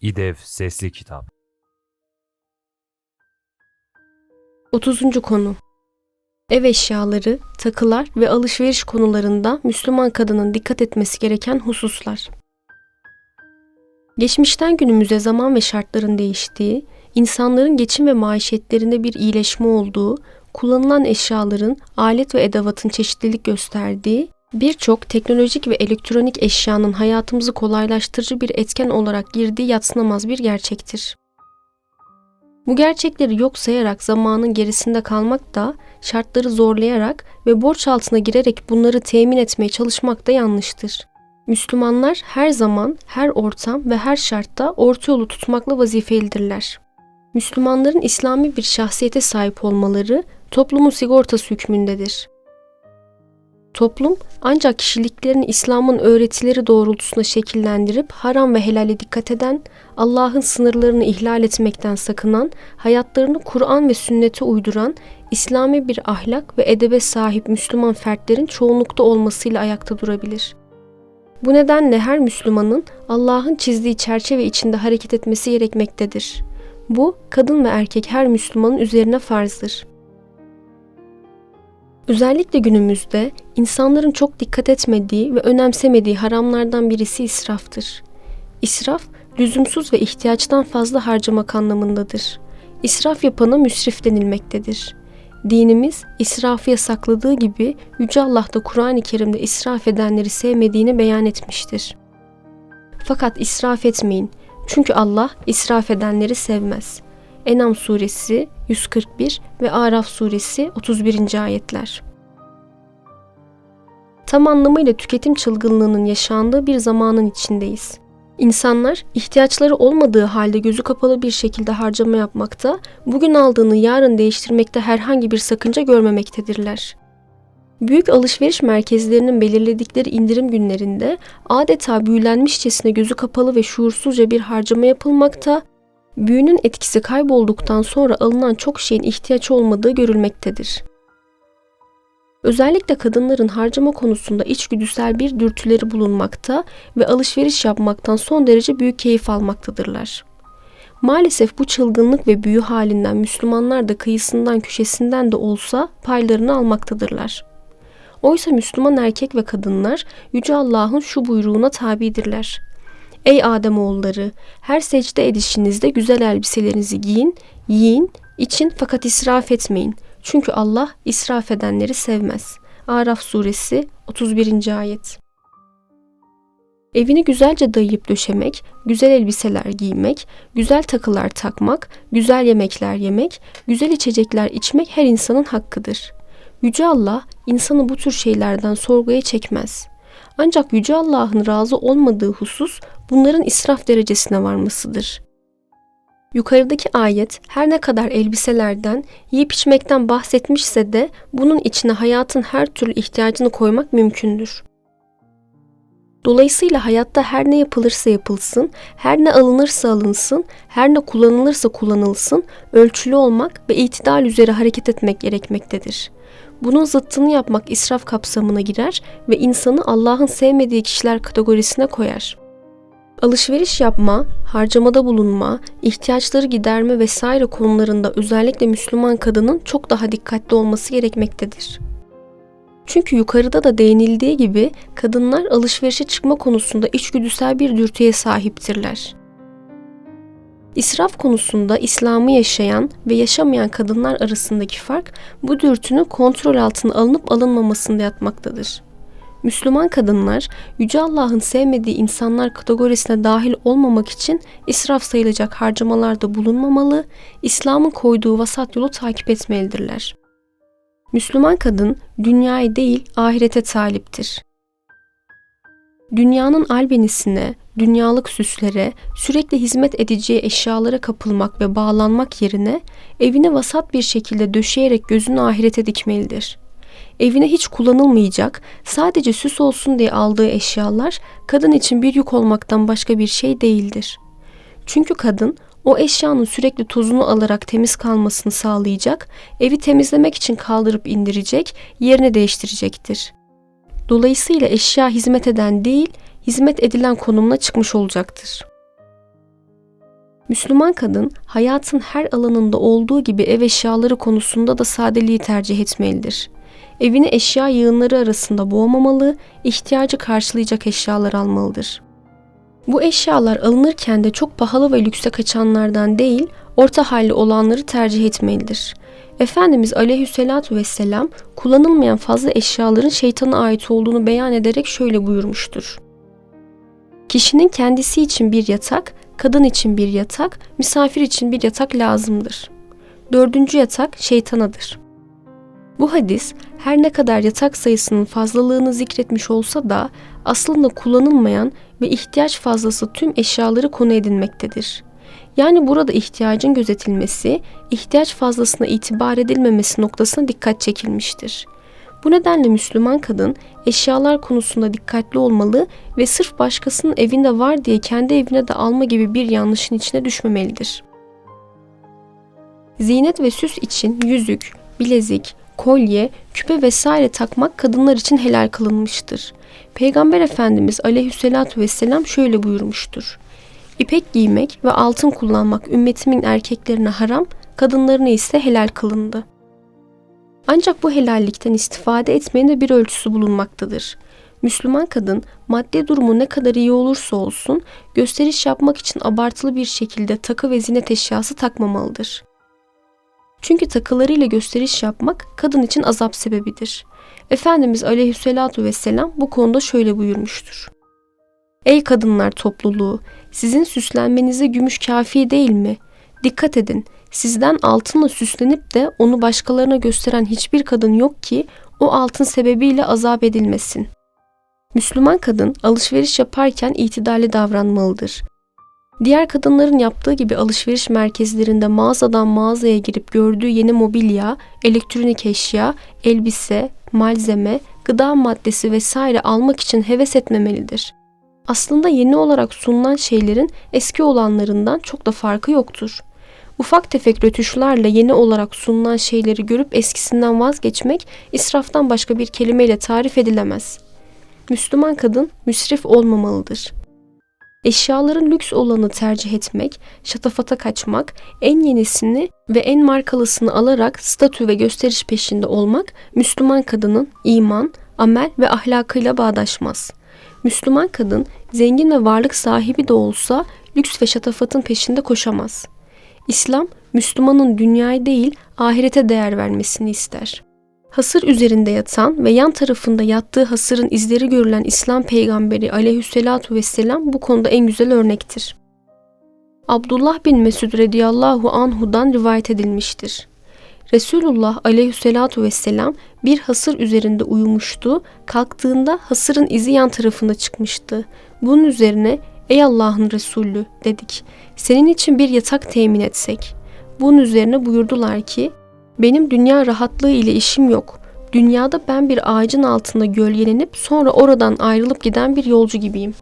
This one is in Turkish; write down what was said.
İDEV Sesli Kitap 30. konu Ev eşyaları, takılar ve alışveriş konularında Müslüman kadının dikkat etmesi gereken hususlar. Geçmişten günümüze zaman ve şartların değiştiği, insanların geçim ve maişetlerinde bir iyileşme olduğu, kullanılan eşyaların, alet ve edevatın çeşitlilik gösterdiği, birçok teknolojik ve elektronik eşyanın hayatımızı kolaylaştırıcı bir etken olarak girdiği yatsınamaz bir gerçektir. Bu gerçekleri yok sayarak zamanın gerisinde kalmak da, şartları zorlayarak ve borç altına girerek bunları temin etmeye çalışmak da yanlıştır. Müslümanlar her zaman, her ortam ve her şartta orta yolu tutmakla vazifelidirler. Müslümanların İslami bir şahsiyete sahip olmaları toplumun sigortası hükmündedir. Toplum ancak kişiliklerini İslam'ın öğretileri doğrultusunda şekillendirip haram ve helale dikkat eden, Allah'ın sınırlarını ihlal etmekten sakınan, hayatlarını Kur'an ve sünnete uyduran, İslami bir ahlak ve edebe sahip Müslüman fertlerin çoğunlukta olmasıyla ayakta durabilir. Bu nedenle her Müslümanın Allah'ın çizdiği çerçeve içinde hareket etmesi gerekmektedir. Bu, kadın ve erkek her Müslümanın üzerine farzdır. Özellikle günümüzde insanların çok dikkat etmediği ve önemsemediği haramlardan birisi israftır. İsraf, lüzumsuz ve ihtiyaçtan fazla harcamak anlamındadır. İsraf yapana müsrif denilmektedir. Dinimiz israfı yasakladığı gibi Yüce Allah da Kur'an-ı Kerim'de israf edenleri sevmediğini beyan etmiştir. Fakat israf etmeyin çünkü Allah israf edenleri sevmez. Enam suresi 141 ve Araf suresi 31. ayetler. Tam anlamıyla tüketim çılgınlığının yaşandığı bir zamanın içindeyiz. İnsanlar ihtiyaçları olmadığı halde gözü kapalı bir şekilde harcama yapmakta, bugün aldığını yarın değiştirmekte herhangi bir sakınca görmemektedirler. Büyük alışveriş merkezlerinin belirledikleri indirim günlerinde adeta büyülenmişçesine gözü kapalı ve şuursuzca bir harcama yapılmakta, büyünün etkisi kaybolduktan sonra alınan çok şeyin ihtiyaç olmadığı görülmektedir. Özellikle kadınların harcama konusunda içgüdüsel bir dürtüleri bulunmakta ve alışveriş yapmaktan son derece büyük keyif almaktadırlar. Maalesef bu çılgınlık ve büyü halinden Müslümanlar da kıyısından köşesinden de olsa paylarını almaktadırlar. Oysa Müslüman erkek ve kadınlar Yüce Allah'ın şu buyruğuna tabidirler. Ey Ademoğulları! Her secde edişinizde güzel elbiselerinizi giyin, yiyin, için fakat israf etmeyin. Çünkü Allah israf edenleri sevmez. Araf suresi 31. ayet. Evini güzelce dayayıp döşemek, güzel elbiseler giymek, güzel takılar takmak, güzel yemekler yemek, güzel içecekler içmek her insanın hakkıdır. Yüce Allah insanı bu tür şeylerden sorguya çekmez. Ancak Yüce Allah'ın razı olmadığı husus bunların israf derecesine varmasıdır. Yukarıdaki ayet her ne kadar elbiselerden, yiyip içmekten bahsetmişse de bunun içine hayatın her türlü ihtiyacını koymak mümkündür. Dolayısıyla hayatta her ne yapılırsa yapılsın, her ne alınırsa alınsın, her ne kullanılırsa kullanılsın, ölçülü olmak ve itidal üzere hareket etmek gerekmektedir. Bunun zıttını yapmak israf kapsamına girer ve insanı Allah'ın sevmediği kişiler kategorisine koyar. Alışveriş yapma, harcamada bulunma, ihtiyaçları giderme vesaire konularında özellikle Müslüman kadının çok daha dikkatli olması gerekmektedir. Çünkü yukarıda da değinildiği gibi kadınlar alışverişe çıkma konusunda içgüdüsel bir dürtüye sahiptirler. İsraf konusunda İslam'ı yaşayan ve yaşamayan kadınlar arasındaki fark bu dürtünün kontrol altına alınıp alınmamasında yatmaktadır. Müslüman kadınlar Yüce Allah'ın sevmediği insanlar kategorisine dahil olmamak için israf sayılacak harcamalarda bulunmamalı, İslam'ın koyduğu vasat yolu takip etmelidirler. Müslüman kadın dünyayı değil ahirete taliptir. Dünyanın albenisine, dünyalık süslere, sürekli hizmet edeceği eşyalara kapılmak ve bağlanmak yerine evine vasat bir şekilde döşeyerek gözünü ahirete dikmelidir.'' Evine hiç kullanılmayacak, sadece süs olsun diye aldığı eşyalar kadın için bir yük olmaktan başka bir şey değildir. Çünkü kadın o eşyanın sürekli tozunu alarak temiz kalmasını sağlayacak, evi temizlemek için kaldırıp indirecek, yerine değiştirecektir. Dolayısıyla eşya hizmet eden değil, hizmet edilen konumuna çıkmış olacaktır. Müslüman kadın hayatın her alanında olduğu gibi ev eşyaları konusunda da sadeliği tercih etmelidir. Evini eşya yığınları arasında boğmamalı, ihtiyacı karşılayacak eşyalar almalıdır. Bu eşyalar alınırken de çok pahalı ve lükse kaçanlardan değil, orta halli olanları tercih etmelidir. Efendimiz aleyhissalatu vesselam kullanılmayan fazla eşyaların şeytana ait olduğunu beyan ederek şöyle buyurmuştur. Kişinin kendisi için bir yatak, kadın için bir yatak, misafir için bir yatak lazımdır. Dördüncü yatak şeytanadır. Bu hadis her ne kadar yatak sayısının fazlalığını zikretmiş olsa da aslında kullanılmayan ve ihtiyaç fazlası tüm eşyaları konu edinmektedir. Yani burada ihtiyacın gözetilmesi, ihtiyaç fazlasına itibar edilmemesi noktasına dikkat çekilmiştir. Bu nedenle Müslüman kadın eşyalar konusunda dikkatli olmalı ve sırf başkasının evinde var diye kendi evine de alma gibi bir yanlışın içine düşmemelidir. Zinet ve süs için yüzük, bilezik, kolye, küpe vesaire takmak kadınlar için helal kılınmıştır. Peygamber Efendimiz aleyhissalatu vesselam şöyle buyurmuştur. İpek giymek ve altın kullanmak ümmetimin erkeklerine haram, kadınlarına ise helal kılındı. Ancak bu helallikten istifade etmenin de bir ölçüsü bulunmaktadır. Müslüman kadın maddi durumu ne kadar iyi olursa olsun gösteriş yapmak için abartılı bir şekilde takı ve zinet eşyası takmamalıdır. Çünkü takılarıyla gösteriş yapmak kadın için azap sebebidir. Efendimiz aleyhissalatu vesselam bu konuda şöyle buyurmuştur. Ey kadınlar topluluğu, sizin süslenmenize gümüş kafi değil mi? Dikkat edin, sizden altınla süslenip de onu başkalarına gösteren hiçbir kadın yok ki o altın sebebiyle azap edilmesin. Müslüman kadın alışveriş yaparken itidalli davranmalıdır. Diğer kadınların yaptığı gibi alışveriş merkezlerinde mağazadan mağazaya girip gördüğü yeni mobilya, elektronik eşya, elbise, malzeme, gıda maddesi vesaire almak için heves etmemelidir. Aslında yeni olarak sunulan şeylerin eski olanlarından çok da farkı yoktur. Ufak tefek rötuşlarla yeni olarak sunulan şeyleri görüp eskisinden vazgeçmek israftan başka bir kelimeyle tarif edilemez. Müslüman kadın müsrif olmamalıdır. Eşyaların lüks olanı tercih etmek, şatafata kaçmak, en yenisini ve en markalısını alarak statü ve gösteriş peşinde olmak Müslüman kadının iman, amel ve ahlakıyla bağdaşmaz. Müslüman kadın zengin ve varlık sahibi de olsa lüks ve şatafatın peşinde koşamaz. İslam, Müslümanın dünyaya değil ahirete değer vermesini ister. Hasır üzerinde yatan ve yan tarafında yattığı hasırın izleri görülen İslam peygamberi aleyhissalatu vesselam bu konuda en güzel örnektir. Abdullah bin Mesud radıyallahu anhudan rivayet edilmiştir. Resulullah aleyhissalatu vesselam bir hasır üzerinde uyumuştu. Kalktığında hasırın izi yan tarafında çıkmıştı. Bunun üzerine ey Allah'ın Resulü dedik. Senin için bir yatak temin etsek. Bunun üzerine buyurdular ki benim dünya rahatlığı ile işim yok. Dünyada ben bir ağacın altında gölgelenip sonra oradan ayrılıp giden bir yolcu gibiyim.